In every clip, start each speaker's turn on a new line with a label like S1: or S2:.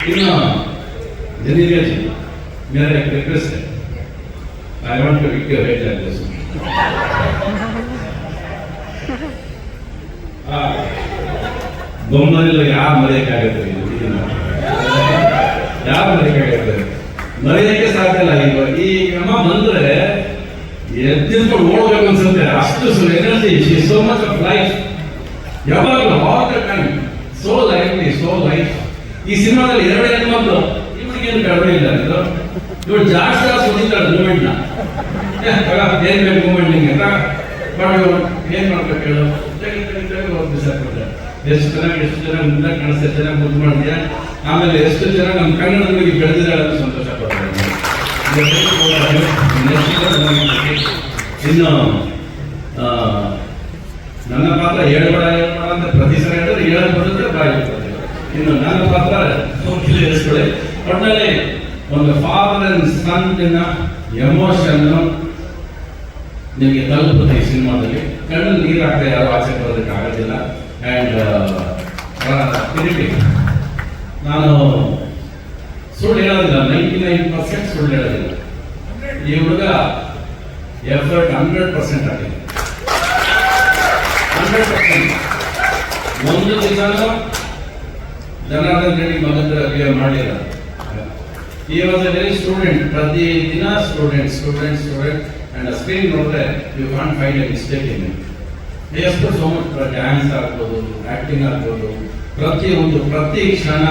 S1: You know, generation, we are like requested. I want to hit your ಮರೆಯಕ್ಕೆ ಸಾಧ್ಯ ಇಲ್ಲ ಈಗ. ಈ ಕ್ರಮ ಬಂದ್ರೆ ಎದ್ದಿರ್ಕೊಂಡು ಓಡಬೇಕು ಅನ್ಸುತ್ತೆ. ಅಷ್ಟು so energy so much of life ಯಾವಾಗಲೂ ಆಲ್ ದ ಟೈಮ್ ಸೋ ಲೈಫ್ಲಿ ಸೋ ಲೈಫ್ ಈ ಸಿನಿಮಾದಲ್ಲಿ ಎರಡು ಹೆಣ್ಮಕ್ಳು ಇವಳಿಗೆ ಏನು ಕಡಿಮೆ ಇಲ್ಲ ಇವಳು ಜಾಸ್ತಿ ಜಾಸ್ತಿ ಮೂಮೆಂಟ್ನ ಏನ್ ಬೇಕು ಮೂಮೆಂಟ್ ನಿಂಗೆ ಬಟ್ ಏನ್ ಮಾಡ್ಬೇಕು ಹೇಳು. ಎಷ್ಟು ಚೆನ್ನಾಗಿ, ಎಷ್ಟು ಜನ ಮುಂದೆ ಕಾಣಿಸ್ತಾ ಚೆನ್ನಾಗಿ ಮುದ್ದು ಮಾಡಿದ್ಯಾ ಆಮೇಲೆ ಎಷ್ಟು ಜನ ನಮ್ಮ ಕನ್ನಡದಲ್ಲಿ ಬೆಳೆದಿದ್ದಾಳೆ ಅಂತ ಸಂತೋಷ ಪಡ್ತಾರೆ ಇನ್ನು ನನ್ನ ಪಾತ್ರ ಹೇಳ್ಬೇಡ ಹೇಳ್ಬೇಡ ಅಂತ ಪ್ರತಿ ಸಲ ಹೇಳಿದ್ರೆ ಹೇಳಕ್ ಬರುತ್ತೆ ಬಾಯಿ. ಇನ್ನು ನನ್ನ ಪಾತ್ರ ಹೋಗಿಲ್ಲ ಇರಿಸ್ಕೊಳ್ಳಿ. ಒಟ್ಟಿನಲ್ಲಿ ಒಂದು ಫಾದರ್ ಅಂಡ್ ಸನ್ ಎಮೋಷನ್ ನಿಮಗೆ ತಲುಪುತ್ತೆ ಈ ಸಿನಿಮಾದಲ್ಲಿ. ಕಣ್ಣಲ್ಲಿ ನೀರು ಹಾಕ್ತಾ ಯಾರು ಆಚೆ ಬರೋದಕ್ಕೆ ಆಗೋದಿಲ್ಲ. ಆ್ಯಂಡ್ ಕಿರೀಟಿ ನಾನು ಸುಳ್ಳು ಹೇಳೋದಿಲ್ಲ. ನೈಂಟಿ ನೈನ್ ಪರ್ಸೆಂಟ್ ಸುಳ್ಳು ಹೇಳೋದಿಲ್ಲ. ಈ ಹುಡುಗ ಎಫರ್ಟ್ ಹಂಡ್ರೆಡ್ ಪರ್ಸೆಂಟ್ ಆಗಿದೆ. ಹಂಡ್ರೆಡ್ ಪರ್ಸೆಂಟ್ ಒಂದು ದಿನಾನು ಜನಾರ್ದನ್ ರೆಡ್ಡಿ ಮಗಂದ್ರ ಅಭಿಯಾನ ಈ ವಾಸ್ ವೆರಿ ಸ್ಟೂಡೆಂಟ್ ಪ್ರತಿ ದಿನ student student student and screen ನೋಡಿದ್ರೆ you can't find a mistake in ಎಷ್ಟು ಸೋ ಮಚ್ ಡ್ಯಾನ್ಸ್ ಆಗ್ಬೋದು ಆಕ್ಟಿಂಗ್ ಆಗ್ಬೋದು. ಪ್ರತಿಯೊಂದು ಪ್ರತಿ ಕ್ಷಣ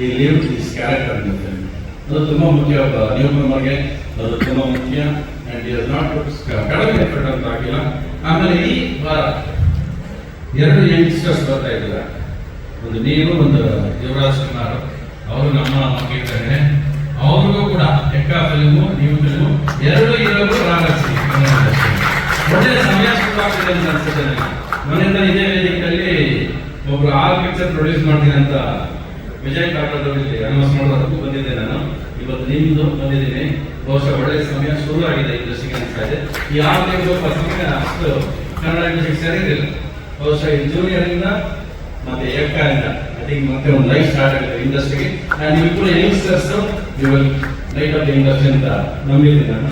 S1: ಈ ಲಿವ್ ದಿಸ್ ಕ್ಯಾರೆಕ್ಟರ್ ಅನ್ನುತ್ತೆ ಅದು ತುಂಬಾ ಮುಖ್ಯ ಒಬ್ಬ ನ್ಯೂ ಕಮರ್ಗೆ ಅದು ತುಂಬಾ ಮುಖ್ಯ. ಅಂಡ್ ಇಸ್ ನಾಟ್ ಕಡಿಮೆ ಎಫರ್ಟ್ ಅಂತ ಆಗಿಲ್ಲ ಆಮೇಲೆ ಈ ವಾರ ಎರಡು ಯಂಗ್ಸ್ಟರ್ಸ್ ಬರ್ತಾ ಇದ್ದಾರೆ. ಒಂದು ನೀವು ಒಂದು ಯುವರಾಜ್ ಕುಮಾರ್ ಅವರು ನಮ್ಮ ಕೇಳ್ತಾರೆ. ಅವ್ರಿಗೂ ಕೂಡ ಎಕ್ಕ ಫಿಲ್ಮು ನೀವು ಫಿಲ್ಮು ಎರಡು ಇರೋದು ರಾಗಸಿ ಒಳ್ಳೆ ಸಮಯ ಶುರುವಾಗ್ತಿದೆ ಅಂತ ಅನ್ಸುತ್ತೆ ನನಗೆ. ಮನೆಯಿಂದ ಇದೇ ವೇದಿಕೆಯಲ್ಲಿ ಒಬ್ರು ಆರ್ ಪಿಕ್ಚರ್ ಪ್ರೊಡ್ಯೂಸ್ ಮಾಡ್ತೀನಿ ಅಂತ ವಿಜಯ್ ಕಾಕಡದಲ್ಲಿ ಅನೌನ್ಸ್ ಮಾಡೋದಕ್ಕೂ ಬಂದಿದ್ದೆ ನಾನು. ಇವತ್ತು ನಿಮ್ಮದು ಬಂದಿದ್ದೀನಿ. ಬಹುಶಃ ಒಳ್ಳೆ ಸಮಯ ಶುರು ಆಗಿದೆ ಇಂಡಸ್ಟ್ರಿಗೆ ಅನಿಸ್ತಾ ಇದೆ. ಈ ಆರು ತಿಂಗಳು ಸಮಯ ಅಷ್ಟು ಕನ್ನಡ ಇಂಡಸ್ಟ್ರಿಗೆ ಇರಲಿಲ್ಲ ಬಹುಶಃ ಈ ಜೂನಿಯರ್ ಇಂದ ಮತ್ತೆ ಇಂದ ಐ ಥಿಂಕ್ ಮತ್ತೆ ಒಂದು ಲೈಫ್ ಸ್ಟಾರ್ಟ್ ಆಗುತ್ತೆ ಇಂಡಸ್ಟ್ರಿಗೆ ನಾನು ನೀವು ಯಂಗ್ಸ್ಟರ್ಸ್ ಲೈಟ್ ಆಫ್ ಇಂಡಸ್ಟ್ರಿ ಅಂತ ನಂಬಿದ್ದೀನಿ ನಾನು.